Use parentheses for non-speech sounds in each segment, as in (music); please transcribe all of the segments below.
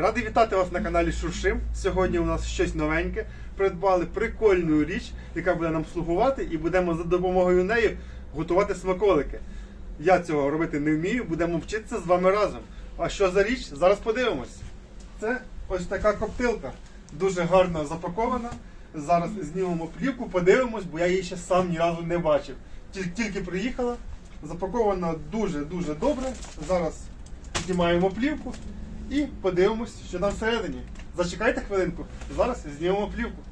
Радий вітати вас на каналі Шуршим. Сьогодні у нас щось новеньке. Придбали прикольну річ, яка буде нам слугувати, і будемо за допомогою неї готувати смаколики. Я цього робити не вмію, будемо вчитися з вами разом. А що за річ? Зараз подивимось. Це ось така коптилка. Дуже гарно запакована. Зараз знімемо плівку, подивимось, бо я її ще сам ні разу не бачив. Тільки, приїхала, запакована дуже-дуже добре. Зараз знімаємо плівку і подивимось, що там всередині. Зачекайте хвилинку, зараз знімемо плівку.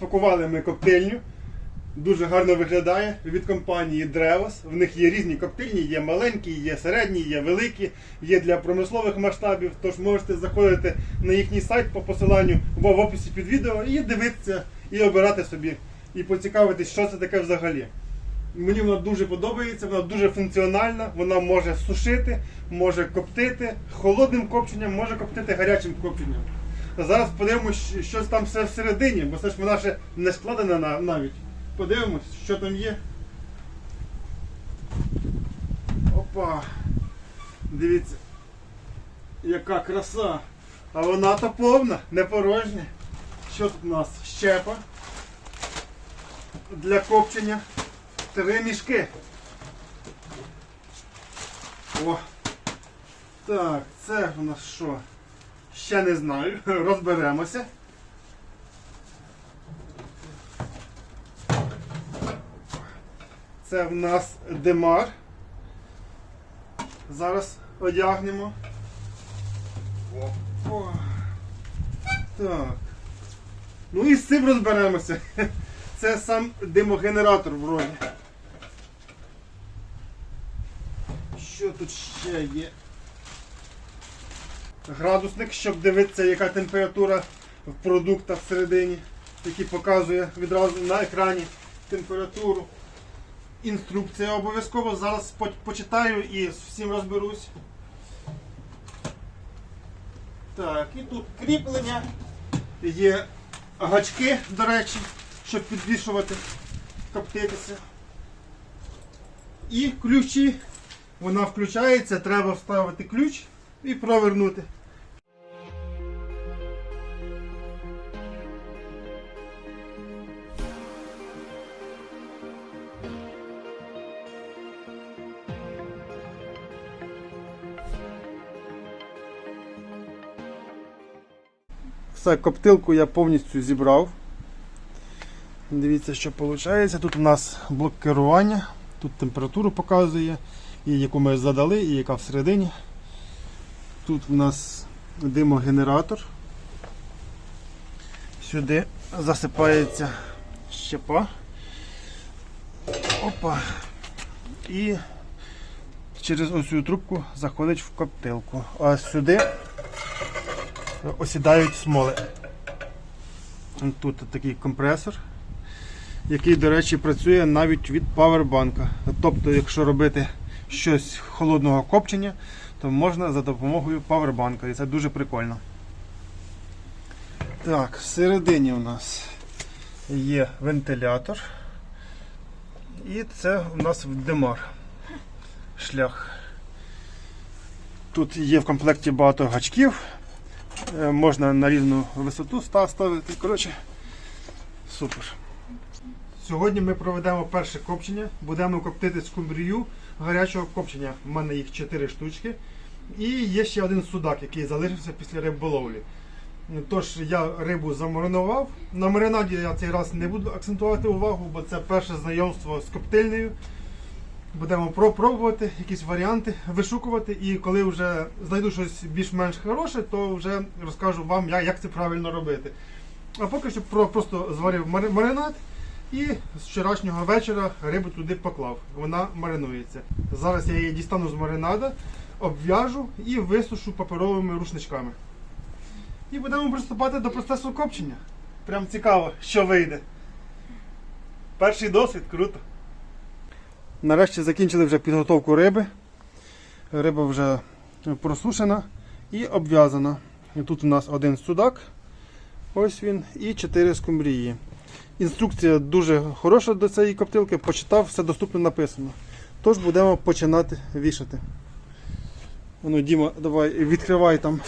Розпакували ми коктейльню. Дуже гарно виглядає від компанії Drevos. В них є різні коктейльні, є маленькі, є середні, є великі, є для промислових масштабів. Тож можете заходити на їхній сайт по посиланню або в описі під відео і дивитися, і обирати собі, і поцікавитись, що це таке взагалі. Мені вона дуже подобається, вона дуже функціональна, вона може сушити, може коптити холодним копченням, може коптити гарячим копченням. Зараз подивимось, що там все всередині, бо це ж вона ще не складена навіть. Подивимось, що там є. Опа. Дивіться. Яка краса. А вона то повна, не порожня. Що тут у нас? Щепа. Для копчення. Три мішки. О. Так, це у нас що? Ще не знаю. (laughs) Розберемося. Це в нас демар. Зараз одягнемо. О. Так. Ну і з цим розберемося. (laughs) Це сам димогенератор вроді. Що тут ще є? Градусник, щоб дивитися, яка температура в продуктах всередині, який показує відразу на екрані температуру. Інструкція обов'язково. Зараз почитаю і з всім розберусь. Так, і тут кріплення. Є гачки, до речі, щоб підвішувати, коптитися. І ключі. Вона включається, треба вставити ключ і провернути. Все, коптилку я повністю зібрав. Дивіться, що виходить. Тут у нас блок керування, тут температуру показує, і яку ми задали, і яка всередині. Тут у нас димогенератор. Сюди засипається щепа. Опа. І через ось цю трубку заходить в коптилку. А сюди осідають смоли. Тут такий компресор, який, до речі, працює навіть від павербанка. Тобто, якщо робити щось холодного копчення, то можна за допомогою павербанка. І це дуже прикольно. Так, всередині у нас є вентилятор. І це у нас димар. Шлях. Тут є в комплекті багато гачків. Е, Можна на різну висоту ставити. Коротше, супер. Сьогодні ми проведемо перше копчення. Будемо коптити скумбрію гарячого копчення. У мене їх 4 штучки. І є ще один судак, який залишився після риболовлі. Тож я рибу замаринував. На маринаді я цей раз не буду акцентувати увагу, бо це перше знайомство з коптильнею. Будемо про- пробувати якісь варіанти, вишукувати, і коли вже знайду щось більш-менш хороше, то вже розкажу вам, як це правильно робити. А поки що просто зварив маринад і з вчорашнього вечора рибу туди поклав. Вона маринується. Зараз я її дістану з маринада, обв'яжу і висушу паперовими рушничками. І будемо приступати до процесу копчення. прям цікаво, що вийде. Перший досвід, круто. Нарешті закінчили вже підготовку риби. Риба вже просушена і обв'язана. Тут у нас один судак, ось він, і чотири скумбрії. Інструкція дуже хороша до цієї коптилки, почитав, все доступно написано. Тож будемо починати вішати. Ну, Діма, давай відкривай там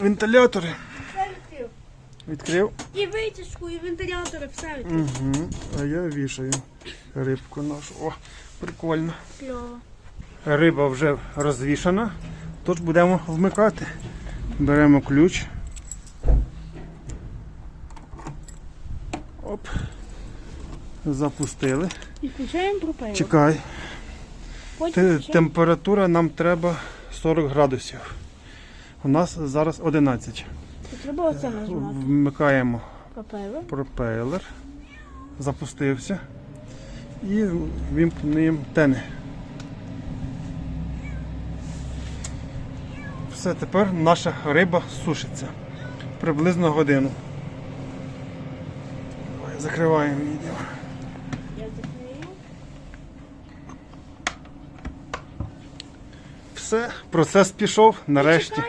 вентилятори. Відкрив. І витяжку, і вентилятори, все відкрив. Угу. А я вішаю рибку нашу. О, прикольно. Кльово. Риба вже розвішана, тож будемо вмикати. Беремо ключ. Оп. Запустили. І включаємо пропелер. Чекай. Потім Те- Температура нам треба 40 градусів. У нас зараз 11. Треба оце нажимати. Вмикаємо Пропелер. пропелер. Запустився. І вімкнемо тени. Все, тепер наша риба сушиться. Приблизно годину. Давай, Закриваємо відео. Я закрию. Все, процес пішов. Нарешті.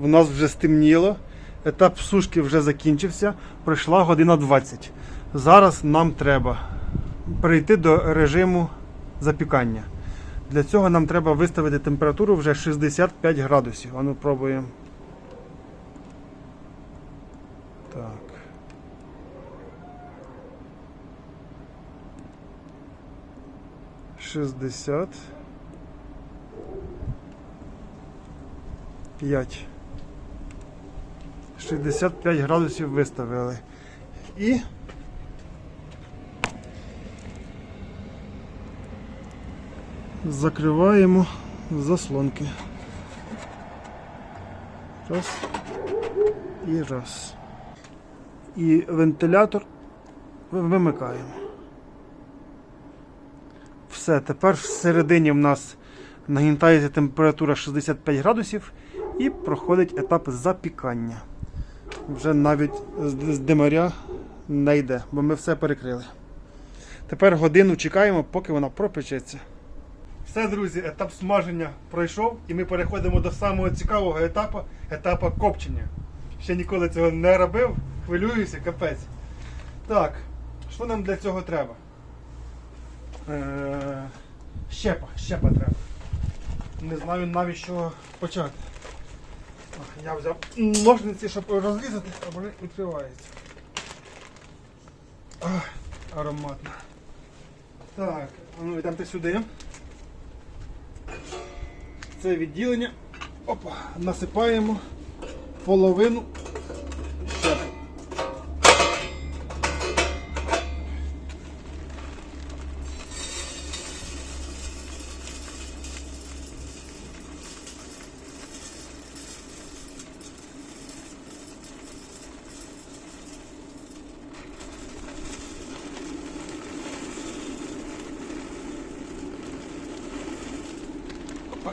В нас вже стемніло. Етап сушки вже закінчився. Пройшла година 20. Зараз нам треба перейти до режиму запікання. Для цього нам треба виставити температуру вже 65 градусів. Ану пробуємо. Так. Шістдесят. П'ять. 65 градусів виставили. І закриваємо заслонки. Раз. І раз. І вентилятор вимикаємо. Все, тепер всередині в нас нагнітається температура 65 градусів і проходить етап запікання. Вже навіть з димаря не йде, бо ми все перекрили. Тепер годину чекаємо, поки вона пропечеться. Все, друзі, етап смаження пройшов, і ми переходимо до самого цікавого етапу етапу копчення. Ще ніколи цього не робив, хвилююся, капець. Так, що нам для цього треба? Е, щепа, щепа треба. Не знаю навіть чого почати. Я взяв ножниці, щоб розрізати, а вони відкриваються. Ароматно. Так, ну йдемте сюди. Це відділення. Опа, насипаємо половину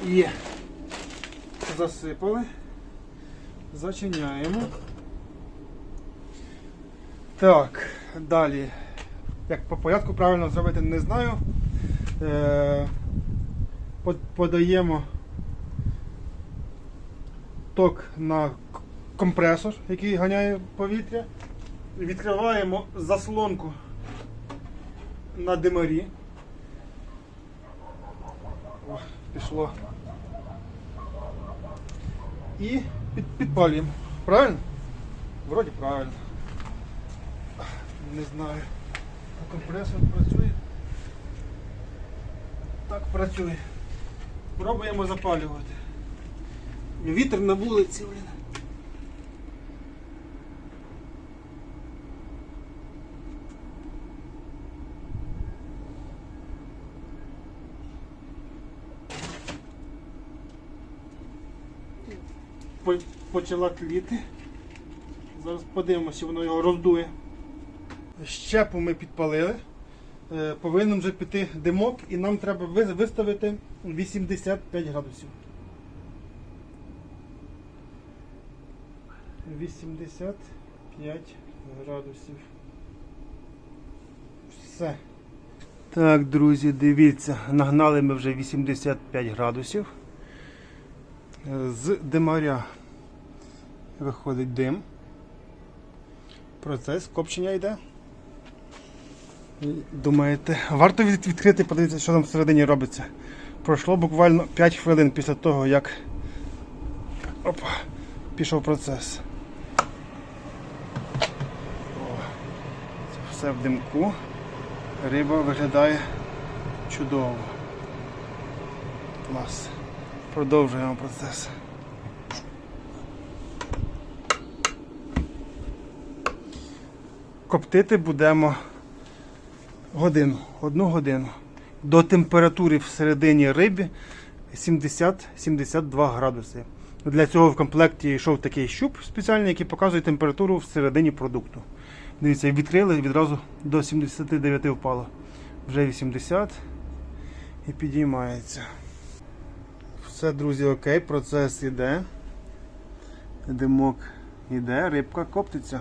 Є. Засипали. Зачиняємо. Так, далі. Як по порядку правильно зробити, не знаю. Е, подаємо ток на компресор, який ганяє повітря. Відкриваємо заслонку на димарі. Пішло. І під, підпалюємо. Правильно? Вроді правильно. Не знаю. А компресор працює. Так працює. Пробуємо запалювати. Вітер на вулиці, блін. по- почала тліти. Зараз подивимося, чи воно його роздує. Щепу ми підпалили. Е, Повинен вже піти димок і нам треба виставити 85 градусів. 85 градусів. Все. Так, друзі, дивіться, нагнали ми вже 85 градусів. З димаря виходить дим. Процес копчення йде. Думаєте, варто від- відкрити, подивитися, що там всередині робиться. Пройшло буквально 5 хвилин після того, як опа, пішов процес. О, це все в димку. Риба виглядає чудово. Клас. Продовжуємо процес. Коптити будемо годину, одну годину. До температури всередині риби 70-72 градуси. Для цього в комплекті йшов такий щуп спеціальний, який показує температуру всередині продукту. Дивіться, відкрили відразу до 79 впало. Вже 80 і підіймається. Все, друзі, окей, процес іде. Димок іде, рибка коптиться.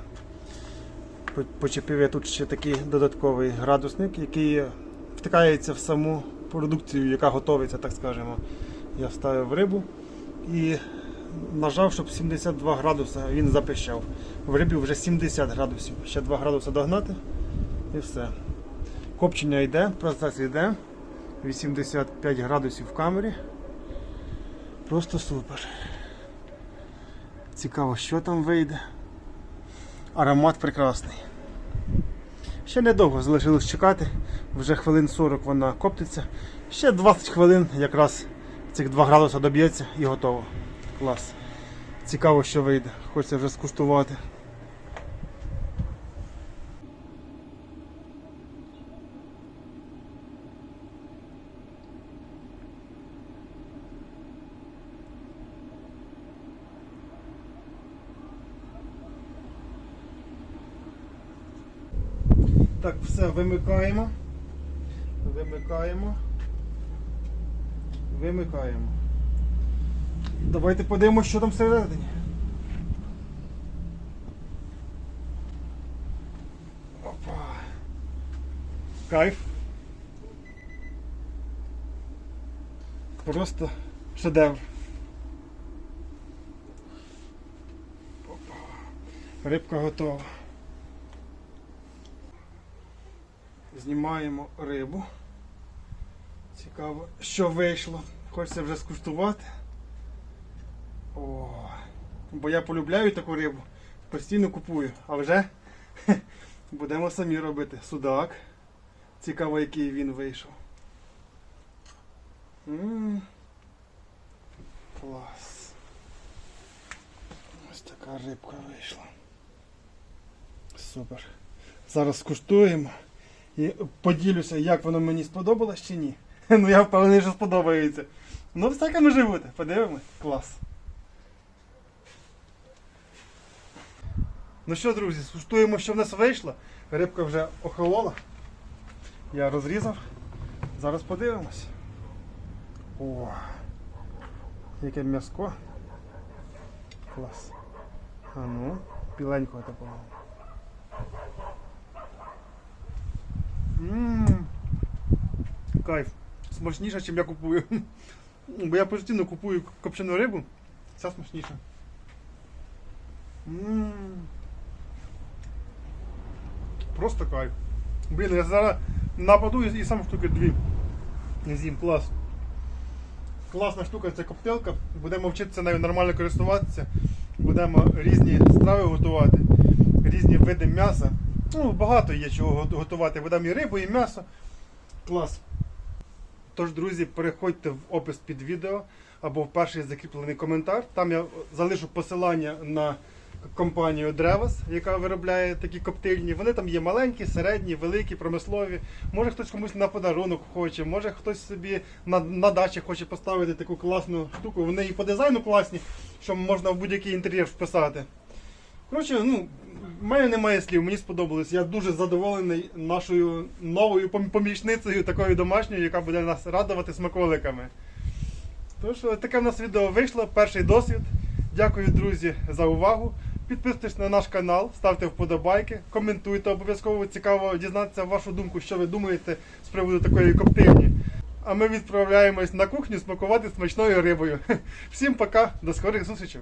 Почепив я тут ще такий додатковий градусник, який втикається в саму продукцію, яка готується, так скажемо. Я вставив рибу і нажав, щоб 72 градуси він запищав. В рибі вже 70 градусів. Ще 2 градуси догнати і все. Копчення йде, процес йде. 85 градусів в камері. Просто супер. Цікаво, що там вийде. Аромат прекрасний. Ще недовго залишилось чекати, вже хвилин 40 вона коптиться. Ще 20 хвилин якраз цих 2 градуси доб'ється і готово. Клас. Цікаво, що вийде. Хочеться вже скуштувати. Так, все, вимикаємо. Вимикаємо. Вимикаємо. Давайте подивимося, що там всередині. Опа. Кайф. Просто шедевр. Опа. Рибка готова. Знімаємо рибу. Цікаво, що вийшло. Хочеться вже скуштувати. О, бо я полюбляю таку рибу, постійно купую, а вже (laughs) будемо самі робити. Судак. Цікаво, який він вийшов. Клас. Ось така рибка вийшла. Супер. Зараз скуштуємо і поділюся, як воно мені сподобалось чи ні. (laughs) Ну я впевнений, що сподобається. Ну, всяке може бути. Подивимось. Клас. Ну що, друзі, скуштуємо, що в нас вийшло. Рибка вже охолола. Я розрізав. Зараз подивимось. О, яке м'яско. Клас. А ну, біленького такого. Кайф. Смачніше, ніж я купую. (laughs) Бо я постійно купую копчену рибу. Ця смачніша. Ммм. Просто кайф. Блін, я зараз нападу і і сам штуки дві. З'їм, клас. Класна штука, це коптилка. Будемо вчитися нею нормально користуватися. Будемо різні страви готувати, різні види м'яса. Ну, багато є чого готувати. Будемо і рибу, і м'ясо. Клас. Тож, друзі, переходьте в опис під відео або в перший закріплений коментар. Там я залишу посилання на компанію Древас, яка виробляє такі коптильні. Вони там є маленькі, середні, великі, промислові. Може хтось комусь на подарунок хоче, може хтось собі на, на дачі хоче поставити таку класну штуку. Вони і по дизайну класні, що можна в будь-який інтер'єр вписати. Коротше, ну, в мене немає слів, мені сподобалось. Я дуже задоволений нашою новою помічницею, такою домашньою, яка буде нас радувати смаколиками. Тож, таке в нас відео вийшло, перший досвід. Дякую, друзі, за увагу. підписуйтесь на наш канал, ставте вподобайки, коментуйте. Обов'язково цікаво дізнатися вашу думку, що ви думаєте з приводу такої коптильні. А ми відправляємось на кухню смакувати смачною рибою. (laughs) Всім пока, до скорих зустрічей!